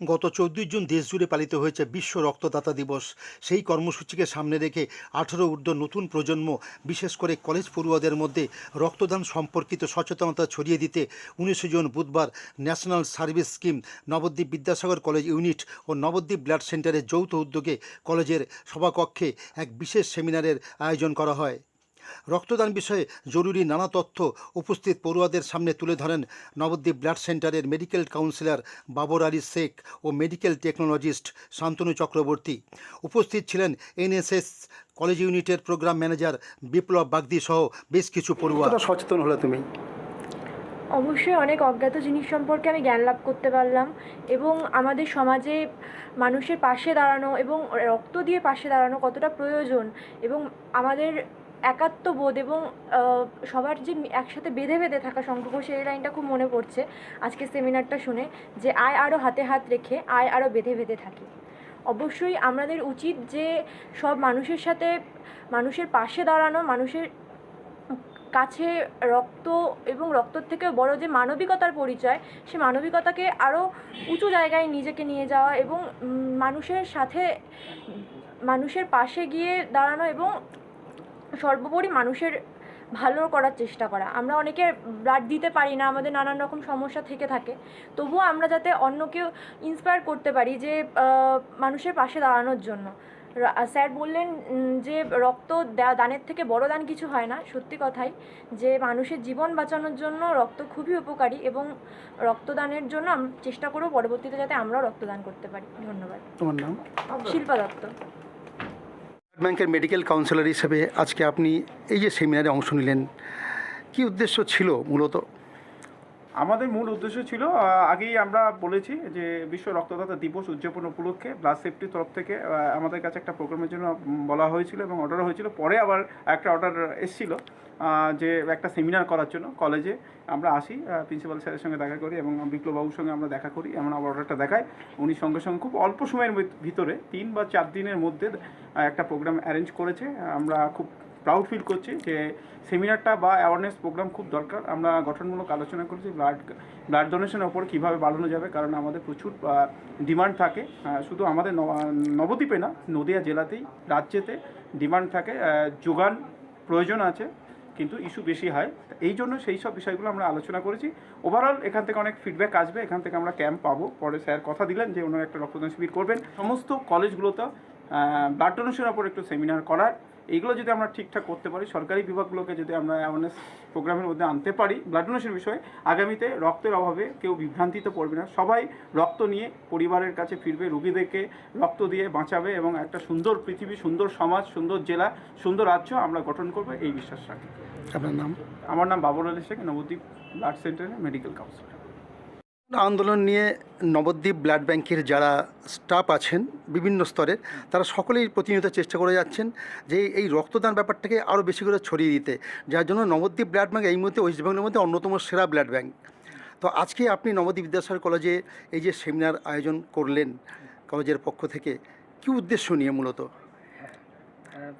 গত চৌদ্দই জুন দেশজুড়ে পালিত হয়েছে বিশ্ব রক্তদাতা দিবস। সেই কর্মসূচিকে সামনে রেখে আঠেরো ঊর্ধ্ব নতুন প্রজন্ম, বিশেষ করে কলেজ পড়ুয়াদের মধ্যে রক্তদান সম্পর্কিত সচেতনতা ছড়িয়ে দিতে উনিশে জুন বুধবার national service scheme, Nabadwip Vidyasagar college unit ও নবদ্বীপ ব্লাড সেন্টারের যৌথ উদ্যোগে কলেজের সভাকক্ষে এক বিশেষ সেমিনারের আয়োজন করা হয়। রক্তদান বিষয়ে জরুরি নানা তথ্য উপস্থিত পড়ুয়াদের সামনে তুলে ধরেন নবদ্বীপ ব্লাড সেন্টারের মেডিকেল কাউন্সিলর বাবর আলী শেখ ও মেডিকেল টেকনোলজিস্ট শান্তনু চক্রবর্তী। উপস্থিত ছিলেন এনএসএস কলেজ ইউনিটের প্রোগ্রাম ম্যানেজার বিপ্লব বাগদি সহ বেশ কিছু পড়ুয়া। সচেতন হলে তুমি? অবশ্যই অনেক অজ্ঞাত জিনিস সম্পর্কে আমি জ্ঞান লাভ করতে পারলাম এবং আমাদের সমাজে মানুষের পাশে দাঁড়ানো এবং রক্ত দিয়ে পাশে দাঁড়ানো কতটা প্রয়োজন এবং আমাদের একাত্মবোধ এবং সবার যে একসাথে বেঁধে বেঁধে থাকা সম্পর্ক সেই লাইনটা খুব মনে পড়ছে আজকে সেমিনারটা শুনে, যে আয় আরও হাতে হাত রেখে আয় আরও বেঁধে বেঁধে থাকি। অবশ্যই আমাদের উচিত যে সব মানুষের সাথে, মানুষের পাশে দাঁড়ানো, মানুষের কাছে রক্ত এবং রক্তর থেকেও বড় যে মানবিকতার পরিচয়, সে মানবিকতাকে আরও উঁচু জায়গায় নিজেকে নিয়ে যাওয়া এবং মানুষের সাথে, মানুষের পাশে গিয়ে দাঁড়ানো এবং সর্বোপরি মানুষের ভালো করার চেষ্টা করা। আমরা অনেকে ব্লাড দিতে পারি না আমাদের নানান রকম সমস্যা থেকে থাকে। তবুও আমরা যাতে অন্যকেও ইন্সপায়ার করতে পারি যে মানুষের পাশে দাঁড়ানোর জন্য। স্যার বললেন যে রক্ত দানের থেকে বড় দান কিছু হয় না। সত্যি কথাই যে মানুষের জীবন বাঁচানোর জন্য রক্ত খুবই উপকারী এবং রক্তদানের জন্য আম- চেষ্টা করব পরবর্তীতে যাতে আমরাও রক্তদান করতে পারি। ধন্যবাদ। তোমার নাম? শিল্পা দত্ত। ব্যাংকের মেডিকেল কাউন্সিলর হিসেবে আজকে আপনি এই যে সেমিনারে অংশ নিলেন, কি উদ্দেশ্য ছিল মূলত? আমাদের মূল উদ্দেশ্য ছিল আগেই আমরা বলেছি যে বিশ্ব রক্তদাতা দিবস উদযাপন উপলক্ষে ব্লাড সেফটির তরফ থেকে আমাদের কাছে একটা প্রোগ্রামের জন্য বলা হয়েছিল এবং অর্ডার হয়েছিল। পরে আবার একটা অর্ডার এসেছিল যে একটা সেমিনার করার জন্য কলেজে আমরা আসি প্রিন্সিপাল স্যারের সঙ্গে দেখা করি এবং বিপ্লববাবুর সঙ্গে আমরা দেখা করি, এমন আবার অর্ডারটা দেখায়। উনি সঙ্গে সঙ্গে খুব অল্প সময়ের ভিত- ভিতরে তিন বা চার দিনের মধ্যে একটা প্রোগ্রাম অ্যারেঞ্জ করেছে। আমরা খুব প্রাউড ফিল করছি যে সেমিনারটা বা অ্যাওয়ারনেস প্রোগ্রাম খুব দরকার। আমরা গঠনমূলক আলোচনা করেছি ব্লাড ব্লাড ডোনেশনের ওপর কীভাবে বাড়ানো যাবে, কারণ আমাদের প্রচুর ডিমান্ড থাকে। শুধু আমাদের নব- নবদ্বীপে না, নদিয়া জেলাতেই, রাজ্যেতে ডিমান্ড থাকে। যোগান প্রয়োজন আছে, কিন্তু ইস্যু বেশি হয়। এই জন্য সেই সব বিষয়গুলো আমরা আলোচনা করেছি। ওভারঅল এখান থেকে অনেক ফিডব্যাক আসবে। এখান থেকে আমরা ক্যাম্প পাবো। পরে স্যার কথা দিলেন যে ওনারা একটা রক্তদান শিবির করবেন। সমস্ত কলেজগুলোতে ব্লাড ডোনেশনের ওপর একটু সেমিনার করার এইগুলো যদি আমরা ঠিকঠাক করতে পারি সরকারি বিভাগগুলোকে যদি আমরা অ্যাওয়ারনেস প্রোগ্রামের মধ্যে আনতে পারি ব্লাড ডোনেশন বিষয়ে আগামীতে রক্তের অভাবে কেউ বিভ্রান্তিতে পড়বে না। সবাই রক্ত নিয়ে পরিবারের কাছে ফিরবে রুগীদেরকে রক্ত দিয়ে বাঁচাবে এবং একটা সুন্দর পৃথিবী সুন্দর সমাজ সুন্দর জেলা সুন্দর রাজ্য আমরা গঠন করব এই বিশ্বাস রাখি। আপনার নাম? আমার নাম বাবর আলী শেখ নবদ্বীপ ব্লাড সেন্টারের মেডিকেল কাউন্সিলর আন্দোলন নিয়ে নবদ্বীপ ব্লাড ব্যাংকের যারা স্টাফ আছেন বিভিন্ন স্তরের তারা সকলেই প্রতিনিয়ত চেষ্টা করে যাচ্ছেন যে এই রক্তদান ব্যাপারটাকে আরও বেশি করে ছড়িয়ে দিতে। যার জন্য নবদ্বীপ ব্লাড ব্যাংক এই মুহূর্তে ওয়েস্ট বেঙ্গলের মধ্যে অন্যতম সেরা ব্লাড ব্যাংক। তো আজকে আপনি নবদ্বীপ বিদ্যাসাগর কলেজে এই যে সেমিনার আয়োজন করলেন কলেজের পক্ষ থেকে, কী উদ্দেশ্য নিয়ে মূলত?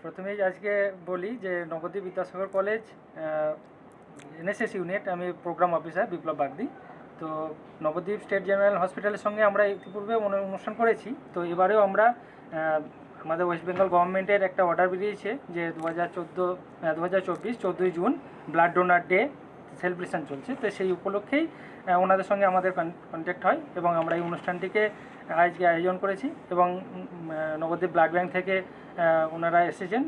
প্রথমেই আজকে বলি যে Nabadwip Vidyasagar college NSS unit আমি প্রোগ্রাম অফিসার বিপ্লব বাগদি। তো নবদ্বীপ স্টেট জেনারেল হসপিটালের সঙ্গে আমরা ইতিপূর্বে অনু- অনুষ্ঠান করেছি। তো এবারেও আমরা আমাদের ওয়েস্ট বেঙ্গল গভর্নমেন্টের একটা অর্ডার বেরিয়েছে যে দু হাজার চোদ্দ দু হাজার চব্বিশ, চোদ্দোই June blood donor day celebration চলছে। তো সেই উপলক্ষেই ওনাদের সঙ্গে আমাদের কন্ট্যাক্ট হয় এবং আমরা এই অনুষ্ঠানটিকে আজকে আয়োজন করেছি এবং নবদ্বীপ ব্লাড ব্যাংক থেকে ওনারা এসেছেন।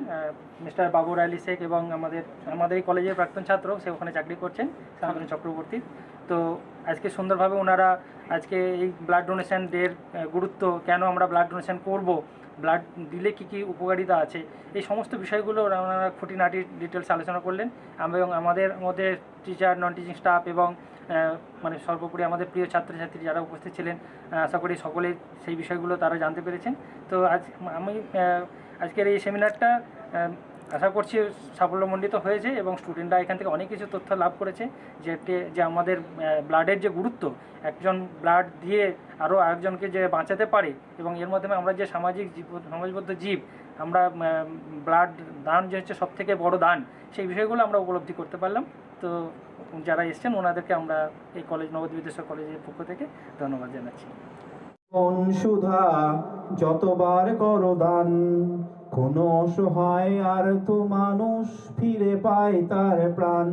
মিস্টার বাবুর আলী শেখ এবং আমাদের আমাদের এই কলেজের প্রাক্তন ছাত্র সে ওখানে চাকরি করছেন শান্তনু চক্রবর্তী। তো আজকে সুন্দরভাবে ওনারা আজকে এই ব্লাড ডোনেশন ডের গুরুত্ব, কেন আমরা ব্লাড ডোনেশন করব ব্লাড দিলে কী কী উপকারিতা আছে, এই সমস্ত বিষয়গুলো ওনারা খুঁটিনাটি ডিটেলস আলোচনা করলেন। এবং আমাদের মধ্যে টিচার নন টিচিং স্টাফ এবং মানে সর্বোপরি আমাদের প্রিয় ছাত্রছাত্রী যারা উপস্থিত ছিলেন আশা করি সকলে সেই বিষয়গুলো তারা জানতে পেরেছেন। তো আজ, আমি আজকের এই সেমিনারটা আশা করছি সাফল্যমণ্ডিত হয়েছে এবং স্টুডেন্টরা এখান থেকে অনেক কিছু তথ্য লাভ করেছে যে তে- যে আমাদের ব্লাডের যে গুরুত্ব, একজন ব্লাড দিয়ে আরও আরেকজনকে যে বাঁচাতে পারে এবং এর মাধ্যমে আমরা যে সামাজিক জীব, সমাজবদ্ধ জীব, আমরা ব্লাড দান যে হচ্ছে সব থেকে বড় দান, সেই বিষয়গুলো আমরা উপলব্ধি করতে পারলাম। তো যারা এসছেন, ওনাদেরকে আমরা এই কলেজ নবদ্বীপ বিদ্যাসাগর কলেজের পক্ষ থেকে ধন্যবাদ জানাচ্ছি। যতবার করো দান কোন অসহায় আর তো মানুষ ফিরে পায় তার প্রাণ।